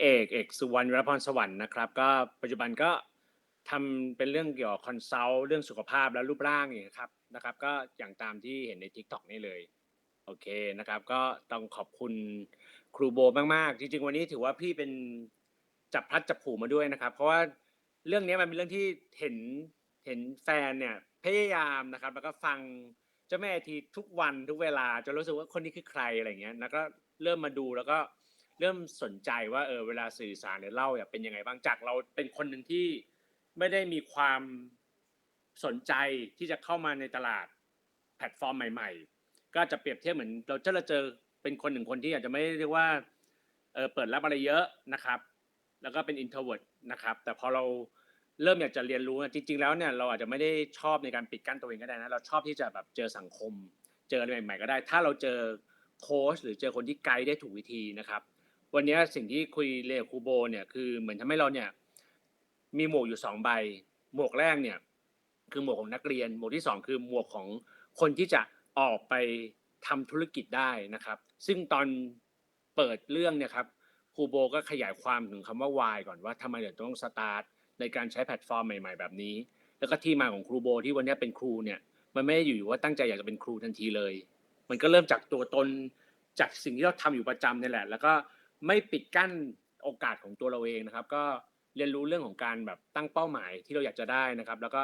เอกเอกสุวรรณวรพรสวรรค์นะครับก็ปัจจุบันก็ทำเป็นเรื่องเกี่ยวกับคอนซัลท์เรื่องสุขภาพและรูปร่างอย่างนี้ยครับนะครับ ก็อย่างตามที่เห็นใน TikTok นี่เลย โอเคนะครับ ก็ต้องขอบคุณครูโบมากๆ จริงๆ วันนี้ถือว่าพี่เป็นจับพลัดจับผลูมาด้วยนะครับ เพราะว่าเรื่องนี้มันเป็นเรื่องที่เห็นเห็นแฟนเนี่ยพยายามนะครับ แล้วก็ฟังเจ้าแม่ทีทุกวันทุกเวลาจนรู้สึกว่าคนนี้คือใครอะไรเงี้ยแล้วก็เริ่มมาดูแล้วก็ เริ่มสนใจว่าเออเวลาสื่อสารหรือเล่าเนี่ยเป็นยังไงบ้างจากเราเป็นคนหนึ่งที่ไม่ได้มีความสนใจที่จะเข้ามาในตลาดแพลตฟอร์มใหม่ ๆ ก็จะเปรียบเทียบเหมือนเราจะเราเจอเป็นคนหนึ่งคนที่อาจจะไม่ได้เรียกว่าเออเปิดรับอะไรเยอะนะครับ แล้วก็เป็น introvert นะครับ แต่พอเราเริ่มอยากจะเรียนรู้อะจริง ๆ แล้วเนี่ยเราอาจจะไม่ได้ชอบในการปิดกั้นตัวเองก็ได้นะเราชอบที่จะแบบเจอสังคม เจออะไรใหม่ ๆ ก็ได้ ถ้าเราเจอโค้ชหรือเจอคนที่ไกด์ได้ถูกวิธีนะครับ วันนี้สิ่งที่คุยเรียนกับครูโบเนี่ยคือเหมือนทำให้เราเนี่ย มีหมวกอยู่สองใบ หมวกแรกเนี่ย คือหมวกของนักเรียน หมวกที่สองคือหมวกของคนที่จะออกไปทำธุรกิจได้นะครับ ซึ่งตอนเปิดเรื่องเนี่ยครับครูโบก็ขยายความถึงคำว่า why ก่อนว่าทำไมถึงต้องสตาร์ทในการใช้แพลตฟอร์มใหม่ ๆ แบบนี้ แล้วก็ที่มาของครูโบที่วันนี้เป็นครูเนี่ยมันไม่ได้อยู่ว่าตั้งใจอยากจะเป็นครูทันทีเลย มันก็เริ่มจากตัวตนจากสิ่งที่เราทำอยู่ประจำนี่แหละ แล้วก็ ไม่ปิดกั้นโอกาสของตัวเราเองนะครับ ก็เรียนรู้เรื่องของการแบบตั้งเป้าหมายที่เราอยากจะได้นะครับ แล้วก็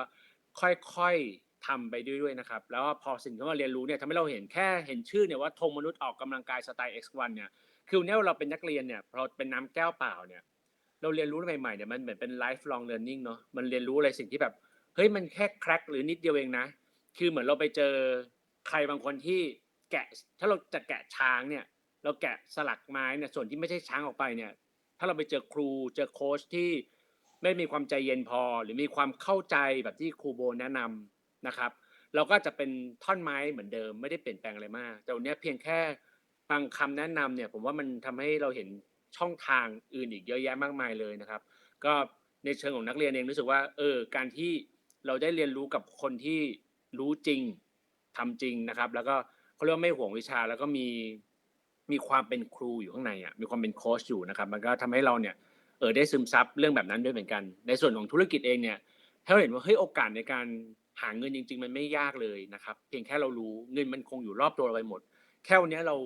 ค่อยๆทำไปด้วยๆนะครับ แล้วพอสิ่งที่เราเรียนรู้เนี่ยทำให้เราเห็นแค่เห็นชื่อเนี่ยว่าธงมนุษย์ออกกำลังกายสไตล์ X1 เนี่ยคือวันนี้เราเป็นนักเรียนเนี่ยพอเราเป็นน้ำแก้วเปล่าเนี่ยเราเรียนรู้ใหม่ๆเนี่ยมันเหมือนเป็น lifelong learning เนาะมันเรียนรู้อะไรสิ่งที่แบบเฮ้ยมันแค่แครกหรือนิดเดียวเองนะ คือเหมือนเราไปเจอใครบางคนที่แกะถ้าเราจะแกะช้างเนี่ย เราแกะสลักไม้เนี่ยส่วนที่ไม่ใช่ช้างออกไปเนี่ย ถ้าเราไปเจอครูเจอโค้ชที่ไม่มีความใจเย็นพอ หรือมีความเข้าใจแบบที่ครูโบแนะนำนะครับ เราก็จะเป็นท่อนไม้เหมือนเดิมไม่ได้เปลี่ยนแปลงอะไรมาก แต่วันนี้เพียงแค่ฟังคำแนะนำเนี่ย ผมว่ามันทำให้เราเห็นช่องทางอื่นอีกเยอะแยะมากมายเลยนะครับ ก็ในเชิงของนักเรียนเองรู้สึกว่าเออการที่เราได้เรียนรู้กับคนที่รู้จริงทำจริงนะครับ แล้วก็เขาเรียกว่าไม่ห่วงวิชาแล้วก็มี มีความเป็นครูอยู่ข้างในอะมีความเป็นโค้ชอยู่นะครับ มันก็ทำให้เราเนี่ยเออได้ซึมซับเรื่องแบบนั้นด้วยเหมือนกัน ในส่วนของธุรกิจเองเนี่ยถ้าเราเห็นว่าเฮ้ยโอกาสในการหาเงินจริง ๆ มันไม่ยากเลยนะครับ เพียงแค่เรารู้เงินมันคงอยู่รอบตัวเราไปหมด แค่วันนี้เรา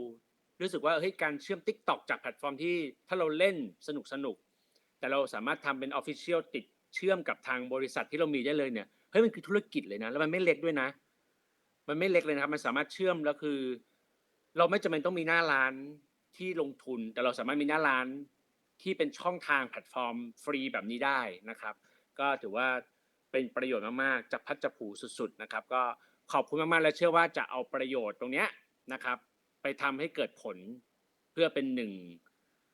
รู้สึกว่าเฮ้ยการเชื่อม Tik t o อกจากแพลตฟอร์มที่ถ้าเราเล่นสนุกสนุก แต่เราสามารถทำเป็น Official ติดเชื่อมกับทางบริษัทที่เรามีได้เลยเนี่ยเฮ้ยมันคือธุรกิจเลยนะ แล้วมันไม่เล็กด้วยนะ มันไม่เล็กเลยนะครับ มันสามารถเชื่อมแล้วคือ เราไม่จำเป็นต้องมีหน้าร้านที่ลงทุน แต่เราสามารถมีหน้าร้านที่เป็นช่องทางแพลตฟอร์มฟรีแบบนี้ได้นะครับ ก็ถือว่าเป็นประโยชน์มากๆจากพัดจับผูสุดๆนะครับ ก็ขอบคุณมากๆและเชื่อว่าจะเอาประโยชน์ตรงเนี้ยนะครับ ไปทำให้เกิดผลเพื่อเป็นหนึ่ง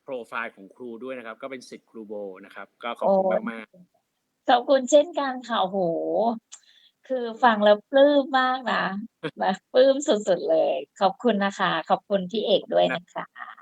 โปรไฟล์ของครูด้วยนะครับ ก็เป็นสิทธิ์ครูโบนะครับ ก็ขอบคุณมากๆขอบคุณเช่นกันค่ะโอ้โห คือฟังแล้วปลื้มมากนะ แบบปลื้มสุด ๆ เลย ขอบคุณนะคะ ขอบคุณพี่เอกด้วยนะคะ